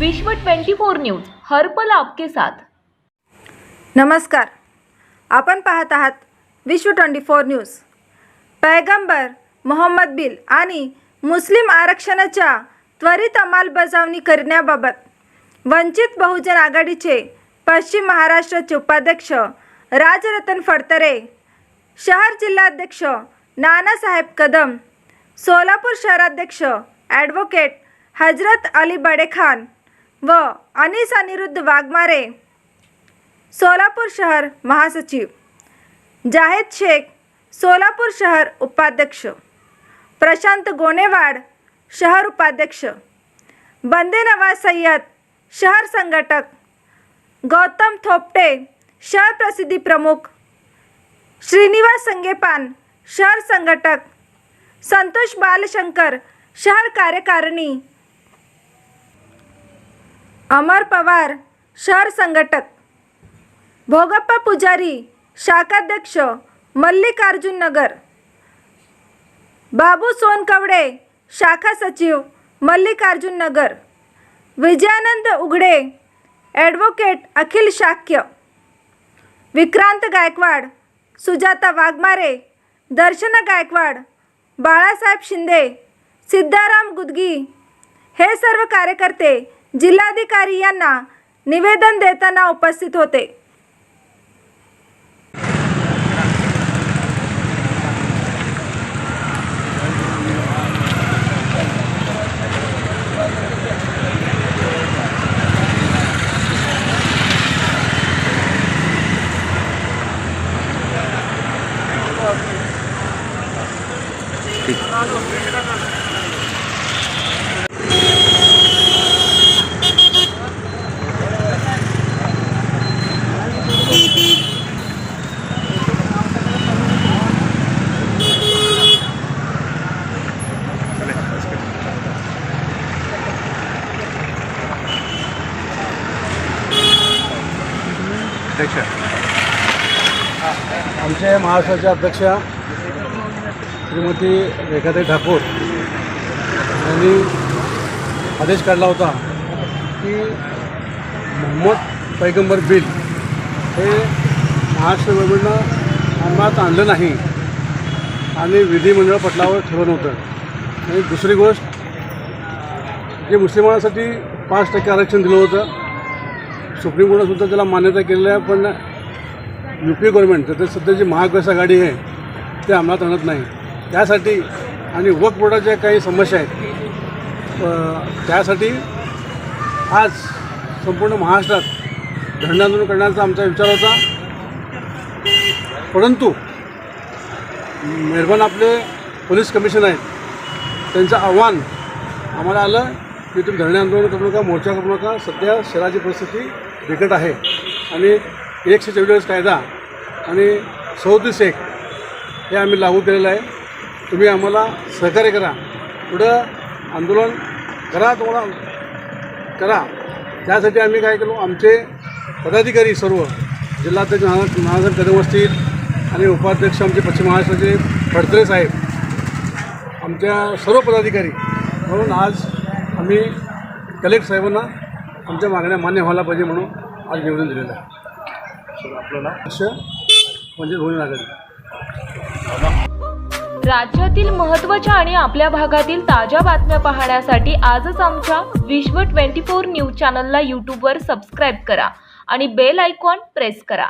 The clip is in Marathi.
विश्व 24 न्यूज हरपल आपके साथ. नमस्कार. आपण पाहत आहात विश्व ट्वेंटी फोर न्यूज. पैगंबर मोहम्मद बिल आणि मुस्लिम आरक्षणाच्या त्वरित अंमलबजावणी करण्याबाबत वंचित बहुजन आघाडीचे पश्चिम महाराष्ट्राचे उपाध्यक्ष राजरतन फडतरे शहर जिल्हाध्यक्ष नानासाहेब कदम सोलापूर शहराध्यक्ष ॲडव्होकेट हजरत अली बडेखान व अनिस अनिरुद्ध वाघमारे सोलापूर शहर महासचिव जाहेद शेख सोलापूर शहर उपाध्यक्ष प्रशांत गोनेवाड शहर उपाध्यक्ष बंदे नवाज सय्यद शहर संघटक गौतम थोपटे शहर प्रसिद्धी प्रमुख श्रीनिवास संगेपान शहर संघटक संतोष बालशंकर शहर कार्यकारिणी अमर पवार शहर संघटक. भोगप्पा पुजारी शाखाध्यक्ष मल्लिकार्जुन नगर. बाबू सोनकवडे शाखा सचिव मल्लिकार्जुन नगर. विजयानंद उघडे ॲडव्होकेट अखिल शाक्य. विक्रांत गायकवाड सुजाता वाघमारे दर्शना गायकवाड बाळासाहेब शिंदे सिद्धाराम गुदगी. हे सर्व कार्यकर्ते जिल्हाधिकारी यांना निवेदन देताना उपस्थित होते. आमचे महाराष्ट्राच्या अध्यक्ष श्रीमती रेखाताई ठाकूर यांनी आदेश काढला होता की मोहम्मद पैगंबर बिल हे महाराष्ट्र गव्हर्मेंटनं अंमलात आणलं नाही आणि विधिमंडळ पटलावर ठेवलं नव्हतं. आणि दुसरी गोष्ट जे मुस्लिमांसाठी पाच टक्के आरक्षण दिलं होतं सुप्रीम कोर्टातसुद्धा त्याला मान्यता केलेली आहे पण यू पी गव्हर्नमेंट तर सध्याची महाविकास आघाडी आहे ते अंमलात आणत नाही. त्यासाठी आणि वक बोर्डाच्या काही समस्या आहेत त्यासाठी आज संपूर्ण महाराष्ट्रात धरणे आंदोलन करण्याचा आमचा विचार होता. परंतु मेहरबान आपले पोलीस कमिशन आहेत त्यांचं आव्हान आम्हाला आलं की तुम्ही धरणे आंदोलन करू नका मोर्चा करू नका. सध्या शहराची परिस्थिती बिकट आहे. आणि एकशे चव्वेचाळीस कायदा आणि सदतीस एक हे आम्ही लागू केलेलं आहे. तुम्ही आम्हाला सहकार्य करा. पुढं आंदोलन करा तुम्हाला. करा. त्यासाठी आम्ही काय केलो आमचे पदाधिकारी सर्व जिल्हाध्यक्ष नाना नानासाहेब कदम असतील आणि उपाध्यक्ष आमचे पश्चिम महाराष्ट्राचे फडतरे साहेब आमच्या सर्व पदाधिकारी. म्हणून आज आम्ही कलेक्टर साहेबांना आमच्या मागण्या मान्य व्हायला पाहिजे म्हणून आज निवेदन दिलेलं आहे. लक्ष म्हणजे धोनी आघाडी राज्यातील महत्त्वाच्या आणि आपल्या भागातील ताज्या बातम्या पाहण्यासाठी आजच आमच्या विश्व 24 न्यूज चॅनलला यूट्यूबवर सबस्क्राईब करा आणि बेल आयकॉन प्रेस करा.